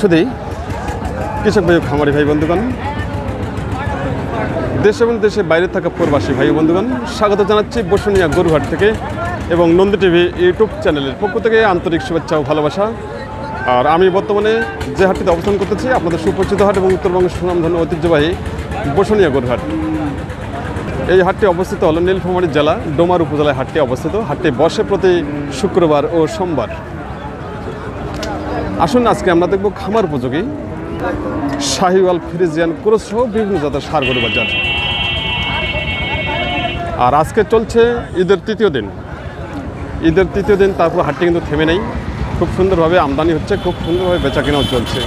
শুধুই কৃষক ভাই, খামারি ভাই, বন্ধুগণ। দেশ এবং দেশের বাইরে থাকা প্রবাসী ভাই বন্ধুগণ, স্বাগত জানাচ্ছি বসুনিয়া গরুহাট থেকে এবং নন্দী টিভি ইউটিউব চ্যানেলের পক্ষ থেকে আন্তরিক শুভেচ্ছা ও ভালোবাসা। আর আমি বর্তমানে যে হাটটিতে অবস্থান করতেছি, আপনাদের সুপরিচিত হাট এবং উত্তরবঙ্গের সুনামধন্য ঐতিহ্যবাহী বসুনিয়া গরুহাট। এই হাটটি অবস্থিত হলো নীলফামারী জেলা, ডোমার উপজেলায় হাটটি অবস্থিত। হাটটি বসে প্রতি শুক্রবার ও সোমবার। আসুন আজকে আমরা দেখব খামার উপযোগী শাহিওয়াল ফ্রিজিয়ান ক্রোস সহ বিভিন্ন জাতের সার গরু বাজার। আর আজকে চলছে ঈদের তৃতীয় দিন। ঈদের তৃতীয় দিন, তারপর হাটটি কিন্তু থেমে নেই। খুব সুন্দরভাবে আমদানি হচ্ছে, খুব সুন্দরভাবে বেচা কেনাও চলছে।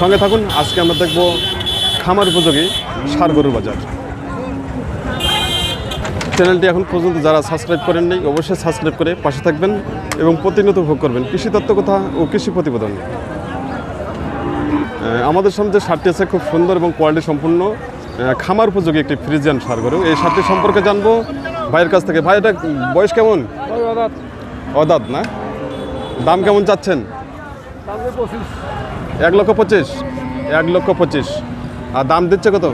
সঙ্গে থাকুন, আজকে আমরা দেখব খামার উপযোগী সার গরুর বাজার। চ্যানেলটি এখন পর্যন্ত যারা সাবস্ক্রাইব করেন নাই, অবশ্যই সাবস্ক্রাইব করে পাশে থাকবেন এবং প্রতিনিয়ত ভোগ করবেন। কৃষি তত্ত্ব কথা ও কৃষি প্রতিবেদন। আমাদের সামনে যে সারটি আছে খুব সুন্দর এবং কোয়ালিটি সম্পূর্ণ খামার উপযোগী একটি ফ্রিজিয়ান সার গরু। এই সারটি সম্পর্কে জানব ভাইয়ের কাছ থেকে। ভাই, এটা বয়স কেমন? অদাত না? দাম কেমন চাচ্ছেন? এক লক্ষ পঁচিশ। এক লক্ষ পঁচিশ। আর দাম দিচ্ছে কত?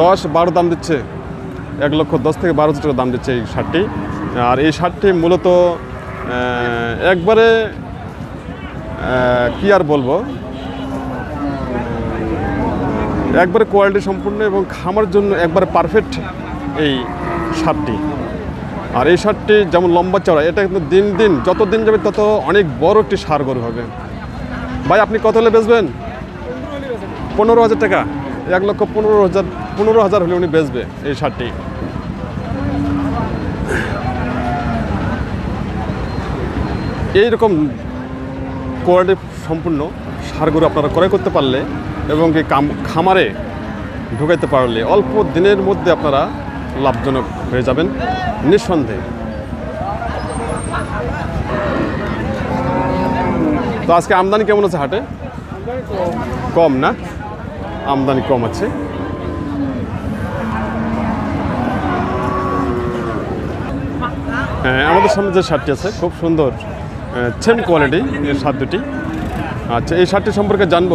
দশ বারো দাম দিচ্ছে। এক লক্ষ দশ থেকে বারো হাজার টাকা দাম দিচ্ছে এই শার্টটি। আর এই শার্টটি মূলত একবারে কি আর বলব? একবারে কোয়ালিটি সম্পূর্ণ এবং খামার জন্য একবারে পারফেক্ট এই শার্টটি। আর এই শার্টটি যেমন লম্বা চড়া এটা কিন্তু দিন দিন, যত দিন যাবে তত অনেক বড় একটি সার গরু হবে। ভাই, আপনি কত হলে বেচবেন? পনেরো হাজার টাকা। এক লক্ষ পনেরো হাজার পনেরো হাজার হলে উনি বেচবে এই শার্টটি। এইরকম কোয়ালিটি সম্পূর্ণ সারগুলো আপনারা ক্রয় করতে পারলে এবং কি কাম- খামারে ঢুকাইতে পারলে অল্প দিনের মধ্যে আপনারা লাভজনক হয়ে যাবেন নিঃসন্দেহে। তো আজকে আমদানি কেমন আছে হাটে? কম না? আমদানি কম আছে। আমাদের সামনে যে শার্টটি আছে খুব সুন্দর সেম কোয়ালিটি এর শার্ট দুটি। আচ্ছা এই শার্টটি সম্পর্কে জানব?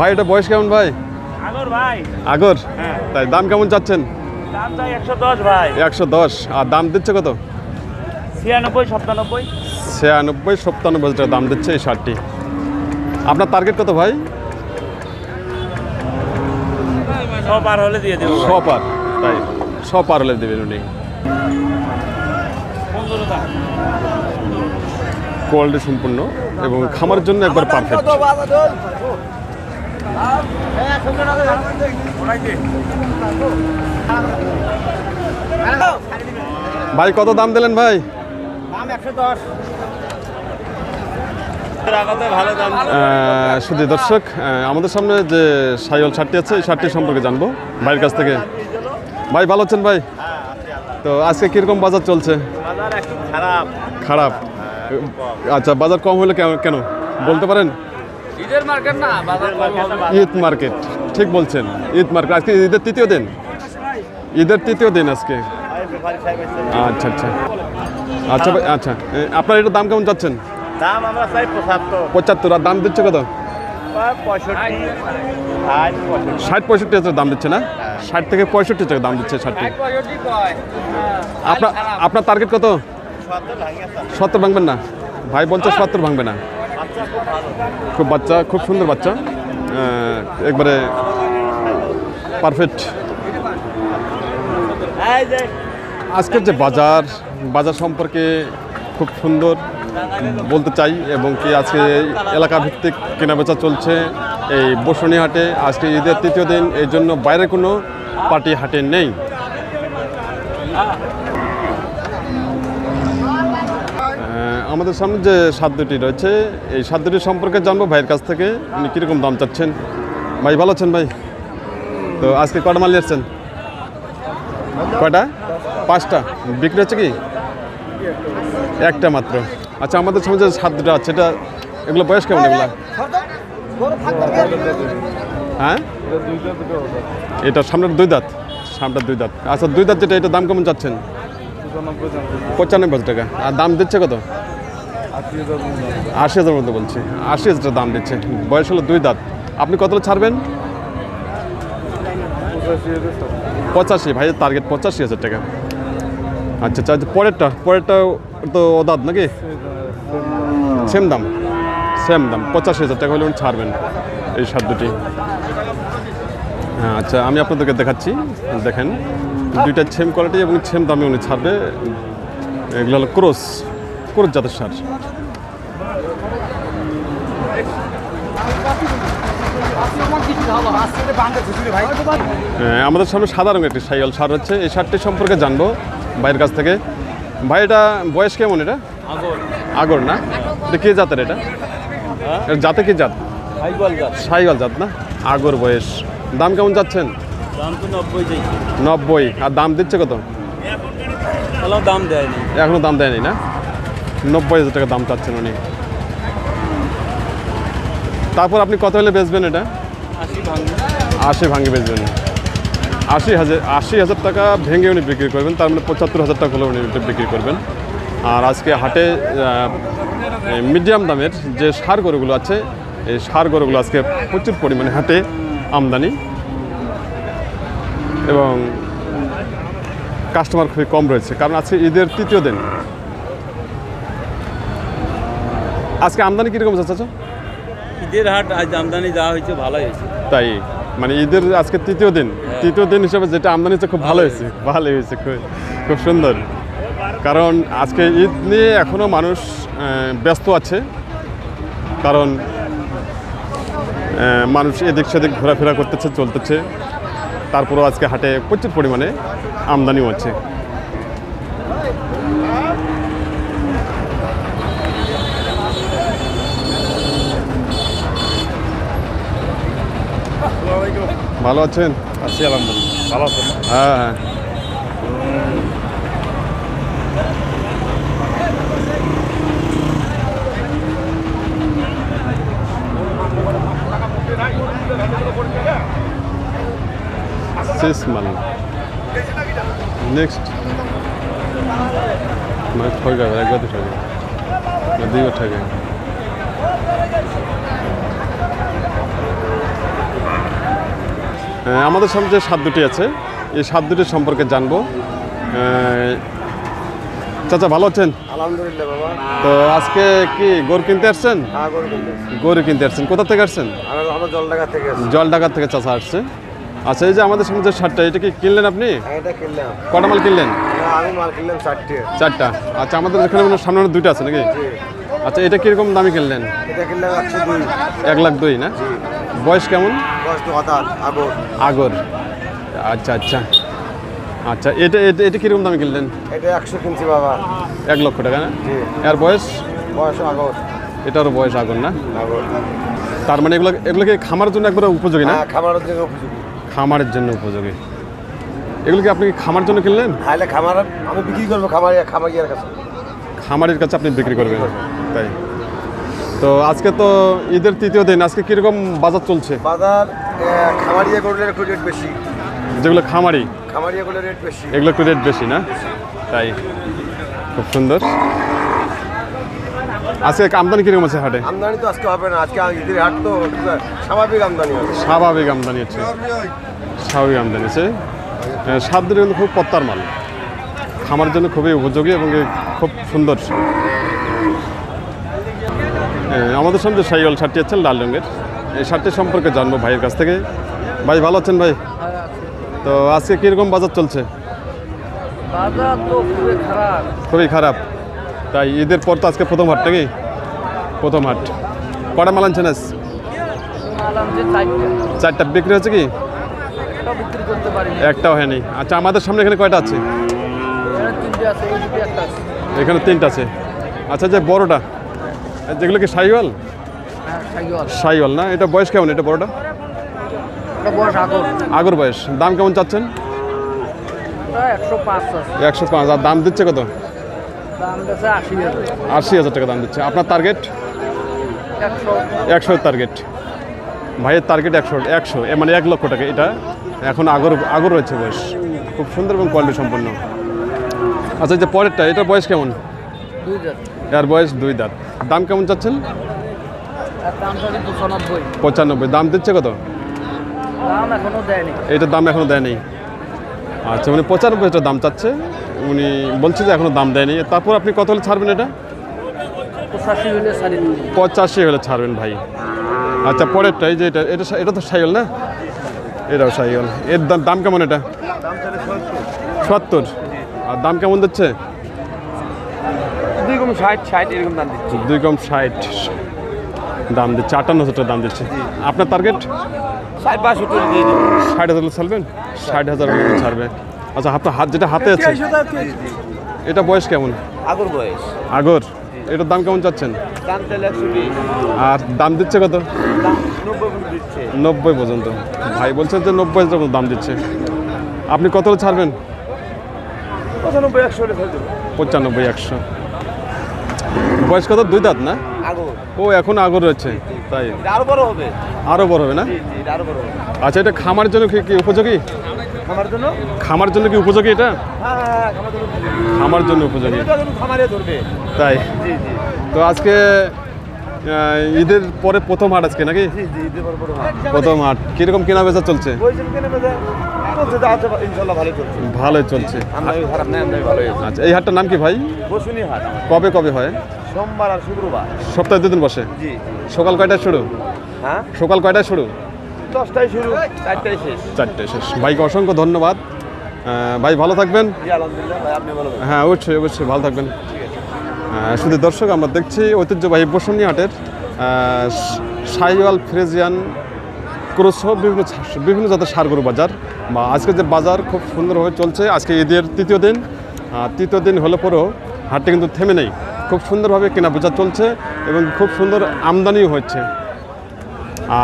ভাই এটা বয়স কেমন ভাই? আগর ভাই। আগর? হ্যাঁ। তাই দাম কেমন চাচ্ছেন? একশো দশ আর দাম দিচ্ছে কত? ছিয়ানব্বই সপ্তানব্বই ছিয়ানব্বই সপ্তানব্বই টাকা দাম দিচ্ছে এই শার্টটি। আপনার টার্গেট কত ভাই? সব পার হলে দিয়ে দেবো। ছ পার তাই। ছ পার হলে দেবেন উনি। কোয়ালিটি সম্পূর্ণ এবং খামারের জন্য একবার পারফেক্ট ভাই কত দাম দিলেন ভাই? শুধু দর্শক আমাদের সামনে যে সাইল শার্টটি আছে এই শার্টটি সম্পর্কে জানব ভাইয়ের কাছ থেকে। ভাই ভালো আছেন ভাই? তো আজকে কীরকম বাজার চলছে? বাজার একটু খারাপ। খারাপ। আচ্ছা বাজার কম হলে কেন কেন? বলতে পারেন? ঈদের মার্কেট না বাজার ঈদ মার্কেট ঠিক বলছেন। ঈদ মার্কেট আজকে ঈদের তৃতীয় দিন? ঈদের তৃতীয় দিন আজকে। আচ্ছা আচ্ছা। আচ্ছা আচ্ছা। আপনার এটার দাম কেমন যাচ্ছেন দাম আমরা চাই পঁচাত্তর। পঁচাত্তর আর দাম দিচ্ছে কত? পঁয়ষট্টি ষাট পঁয়ষট্টি। ষাট দাম দিচ্ছে না? ষাট থেকে পঁয়ষট্টি টাকা দাম দিচ্ছে ষাটটি। আপনার আপনার টার্গেট কত? সত্তর ভাঙে সত্তর ভাঙবেন না। ভাই বলছে সত্তর ভাঙবে না। খুব বাচ্চা, খুব সুন্দর বাচ্চা। একবারে পারফেক্ট আজকের যে বাজার বাজার সম্পর্কে খুব সুন্দর বলতে চাই এবং কি আজকে এলাকা ভিত্তিক কেনাবেচা চলছে এই বসুনি হাটে আজকে ঈদের তৃতীয় দিন, এই জন্য বাইরে কোনো পার্টি হাটে নেই। আমাদের সামনে যে সাদ্যটি রয়েছে, এই সাদ্যটি সম্পর্কে জানব ভাইয়ের কাছ থেকে। উনি কীরকম দাম চাচ্ছেন? ভাই, ভালো আছেন ভাই? তো আজকে কটা মাল নিয়ে এসছেন কয়টা? পাঁচটা। বিক্রি হচ্ছে কি? একটা মাত্র। আচ্ছা আমাদের সামনে যে সাতটা আছে, এটা এগুলো বয়স কেমন এগুলো? হ্যাঁ? এটা সামনের দুই দাঁত সামনের দুই দাঁত। আচ্ছা দুই দাঁত যেটা এটা দাম কেমন চাচ্ছেন? পঁচানব্বই হাজার টাকা। আর দাম দিচ্ছে কত? আশি হাজার মধ্যে বলছি। আশি হাজার দাম দিচ্ছে। বয়স হলো দুই দাঁত। আপনি কত ছাড়বেন? পঁচাশি ভাইয়ের টার্গেট পঁচাশি হাজার টাকা। আচ্ছা আচ্ছা আচ্ছা, পরেরটা পরেরটা তো দাঁত নাকি? সেম দাম সেম দাম। পঁচাশি হাজার টাকা হলে উনি ছাড়বেন এই সাত দুটি। আচ্ছা আমি আপনাদেরকে দেখাচ্ছি। দেখেন দুইটা সেম কোয়ালিটি এবং সেম দামে উনি ছাড়বে। এগুলো হলো ক্রোস ক্রোস জাতের সার। হ্যাঁ, আমাদের সামনে সাদা রঙের একটি সাইকেল সার হচ্ছে। এই সারটি সম্পর্কে জানব ভাইয়ের কাছ থেকে। ভাই এটা বয়স কেমন এটা? আগর। না? এটা কি জাতের এটা? এর জাতে কি জাত। সাইকেল জাত না? আগর বয়স। দাম কেমন যাচ্ছেন দাম তো নব্বই নব্বই। আর দাম দিচ্ছে কত? তাহলেও দাম দেয়নি। এখনও দাম দেয়নি না? নব্বই হাজার টাকা দাম চাচ্ছেন উনি। তারপর আপনি কত হলে বেচবেন এটা? আশি ভাঙবে। আশি ভাঙে বেচবেন। আশি হাজার আশি হাজার টাকা ভেঙে উনি বিক্রি করবেন তার মানে পঁচাত্তর হাজার টাকা হলে উনি বিক্রি করবেন। আর আজকে হাটে মিডিয়াম দামের যে সার গরুগুলো আছে এই সার গরুগুলো আজকে প্রচুর পরিমাণে হাটে। আমদানি এবং কাস্টমার খুবই কম রয়েছে কারণ আজকে ঈদের তৃতীয় দিন। আজকে আমদানি কীরকম যাচ্ছে চাচা? ঈদের হাট আজ আমদানি যা হয়েছে ভালোই হয়েছে। তাই? মানে ঈদের আজকে তৃতীয় দিন। তৃতীয় দিন হিসেবে যেটা আমদানি হচ্ছে খুব ভালো হয়েছে ভালো হয়েছে খুব খুব সুন্দর। কারণ আজকে ঈদ নিয়ে এখনও মানুষ ব্যস্ত আছে। কারণ মানুষ এদিক সেদিক ঘোরাফেরা করতেছে চলতেছে। তারপরেও আজকে হাটে প্রচুর পরিমাণে আমদানিও আছে ভালো আছেন? আছি আলহামদুলিল্লাহ। ভালো আছেন? হ্যাঁ হ্যাঁ। শেষ মাল নেক্সট মানে ঠকে যাবে একবার তো ঠকে না দুইবার ঠকে আমাদের সামনে যে সাত দুটি আছে এই সাত দুটির সম্পর্কে জানব। আহ, চাচা ভালো আছেন? আলহামদুলিল্লাহ বাবা। তো আজকে কি গরু কিনতে আসছেন? হ্যাঁ গরু কিনতে আসছেন। কোথা থেকে আসছেন? আমরা জল টাকা থেকে চাচা আসছে। আচ্ছা এই যে আমাদের সামনে যে শার্টটা এটা কি কিনলেন আপনি? হ্যাঁ, কটা মাল কিনলেন? আমি মাল কিনলাম চারটে। চারটা। আচ্ছা আমাদের এখানে মনে সামনে দুইটা আছে নাকি? আচ্ছা এটা কীরকম দামি কিনলেন? এটা কিনলাম একশো দুই। এক লাখ দুই না? বয়স কেমন? আগর। আগর। আচ্ছা আচ্ছা। আচ্ছা এটা এটা এটা কীরকম দামে কিনলেন? এটা একশো কিনছি বাবা। এক লক্ষ টাকা না? এর বয়স? বয়স আগর। এটারও বয়স আগর না? আগর তার মানে এগুলো এগুলো কি খামারের জন্য একবারে উপযোগী না? হ্যাঁ খামারের জন্য উপযোগী। খামারের জন্য উপযোগী। এগুলো কি আপনি কি খামার জন্য কিনলেন? তাহলে খামার আমি বিক্রি করব খামার খামারিয়ার কাছে। খামারের কাছে আপনি বিক্রি করবেন। তাই। তো আজকে তো ঈদের তৃতীয় দিন আজকে কীরকম বাজার চলছে? বাজার খামারিয়া করলে একটু রেট বেশি। যেগুলো খামারি। খামারিয়া করলে রেট বেশি। এগুলো একটু রেট বেশি না? তাই। খুব সুন্দর। আজকে আমদানি কীরকম আছে হাটে? আমদানি তো আজকে হবে না আজকে ঈদের হাট তো স্বাভাবিক আমদানি হবে। স্বাভাবিক আমদানি আছে স্বাভাবিক আমদানি আছে আহ, সাত দিনে কিন্তু খুব পত্তার মাল। খামারের জন্য খুবই উপযোগী এবং খুব সুন্দর। আমাদের সামনে যে সাইকেল শার্টটি আছে লাল রঙের এই শার্টটি সম্পর্কে জানব ভাইয়ের কাছ থেকে। ভাই ভালো আছেন ভাই? তো আজকে কীরকম বাজার চলছে? বাজার তো খুবই খারাপ। তাই ঈদের পর তো আজকে প্রথম হাট নাকি? প্রথম হাট। কটা মাল আনছেন আজ? চারটে। বিক্রি হচ্ছে কি? একটাও হয়নি। আচ্ছা আমাদের সামনে এখানে কয়টা আছে? এখানে তিনটে আছে আচ্ছা যে বড়টা যেগুলো কি সাইওয়াল? হ্যাঁ সাইওয়াল না? এটা বয়স কেমন এটা বড়টা? আগর। আগর বয়স। দাম কেমন চাচ্ছেন? একশো পাঁচ আর দাম দিচ্ছে কত? আশি হাজার। টাকা দাম দিচ্ছে। আপনার টার্গেট একশো। টার্গেট ভাইয়ের টার্গেট একশো একশো। মানে এক লক্ষ টাকা এটা। এখন আগর আগর রয়েছে বয়স। খুব সুন্দর এবং কোয়ালিটি সম্পন্ন। আচ্ছা এই যে পরেরটা এটার বয়স কেমন? এর বয়স দুই দাঁত। দাম কেমন চাচ্ছেন? পঁচানব্বই। দাম দিচ্ছে কত? এটার দাম এখনও দেয়নি। আচ্ছা উনি পঁচানব্বইটা দাম চাচ্ছে। উনি বলছে যে এখনও দাম দেয়নি। তারপর আপনি কত হলে ছাড়বেন এটা? পঁচাশি হলে ছাড়বেন ভাই। আচ্ছা পরেরটা এই যে এটা এটা এটা তো সাইকেল না? এটাও সাইকেল। এর দাম দাম কেমন এটা? সত্তর। আর দাম কেমন দিচ্ছে? দুই কম ষাট ষাট এরকম দাম দিচ্ছি। দুই কম ষাট। দাম দিচ্ছে আটান্ন হাজার টাকা দাম দিচ্ছে। আপনার টার্গেট ষাট বাষট্টি দিয়ে দেবো। ষাট হাজার ছাড়বেন? ষাট হাজার হলে ছাড়বে। আচ্ছা আপনার হাত যেটা হাতে আছে এটা বয়স কেমন? আগর বয়স। আগর? এটার দাম কেমন চাচ্ছেন? আর দাম দিচ্ছে কত? নব্বই পর্যন্ত ভাই বলছে যে নব্বই হাজার দাম দিচ্ছে। আপনি কত ছাড়বেন? পঁচানব্বই একশো পঁচানব্বই একশো। বয়স কত? দুই দাঁত না? ও এখন আগর রয়েছে। তাই। আরও বড় হবে। আরও বড় হবে না? আরও আচ্ছা এটা খামার জন্য কি উপযোগী? খামার জন্য? খামার জন্য কি উপযোগী এটা? হ্যাঁ হ্যাঁ হ্যাঁ খামার জন্য উপযোগী। তাই। তো আজকে ঈদের পরে প্রথম হাট আজকে নাকি? প্রথম হাট। কীরকম কেনা বেচা চলছে? ভালো ভালোই চলছে। আচ্ছা এই হাটটার নাম কি ভাই? কবে কবে হয়? সোমবার আর শুক্রবার। সপ্তাহে দুদিন বসে? জি সকাল কয়টায় শুরু? হ্যাঁ? সকাল কয়টায় শুরু? দশটায় শুরু চারটায় শেষ। চারটে শেষ। ভাইকে অসংখ্য ধন্যবাদ। ভাই ভালো থাকবেন। হ্যাঁ অবশ্যই অবশ্যই ভালো থাকবেন। শুধু দর্শক আমরা দেখছি ঐতিহ্যবাহী বসুনি হাটের সাইওয়াল ফ্রেজিয়ান ক্রোস সহ বিভিন্ন বিভিন্ন জাতের সারগরু বাজার। বা আজকে যে বাজার খুব সুন্দরভাবে চলছে। আজকে ঈদের তৃতীয় দিন। তৃতীয় দিন হলে পরেও হাটটি কিন্তু থেমে নেই। খুব সুন্দরভাবে কেনা বেচা চলছে এবং খুব সুন্দর আমদানিও হচ্ছে।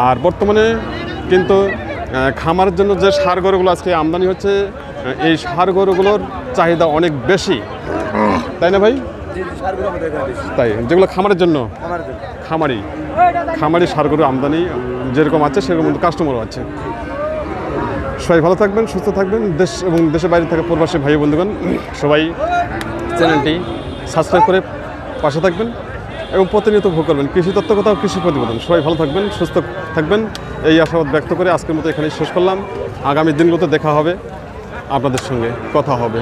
আর বর্তমানে কিন্তু খামারের জন্য যে সার গরুগুলো আজকে আমদানি হচ্ছে এই সার গরুগুলোর চাহিদা অনেক বেশি। তাই না ভাই? তাই, যেগুলো খামারের জন্য? খামারি। খামারি সার গরু আমদানি যেরকম আছে, সেরকম কাস্টমারও আছে। সবাই ভালো থাকবেন, সুস্থ থাকবেন। দেশ এবং দেশের বাইরে থাকা প্রবাসী ভাই বন্ধুগণ সবাই চ্যানেলটি সাবস্ক্রাইব করে পাশে থাকবেন এবং প্রতিনিয়ত ভোগ করবেন। কৃষি তত্ত্ব কথা কৃষি প্রতিবেদন। সবাই ভালো থাকবেন, সুস্থ থাকবেন। এই আশাবাদ ব্যক্ত করে আজকের মতো এখানে শেষ করলাম। আগামী দিনগুলোতে দেখা হবে আপনাদের সঙ্গে, কথা হবে।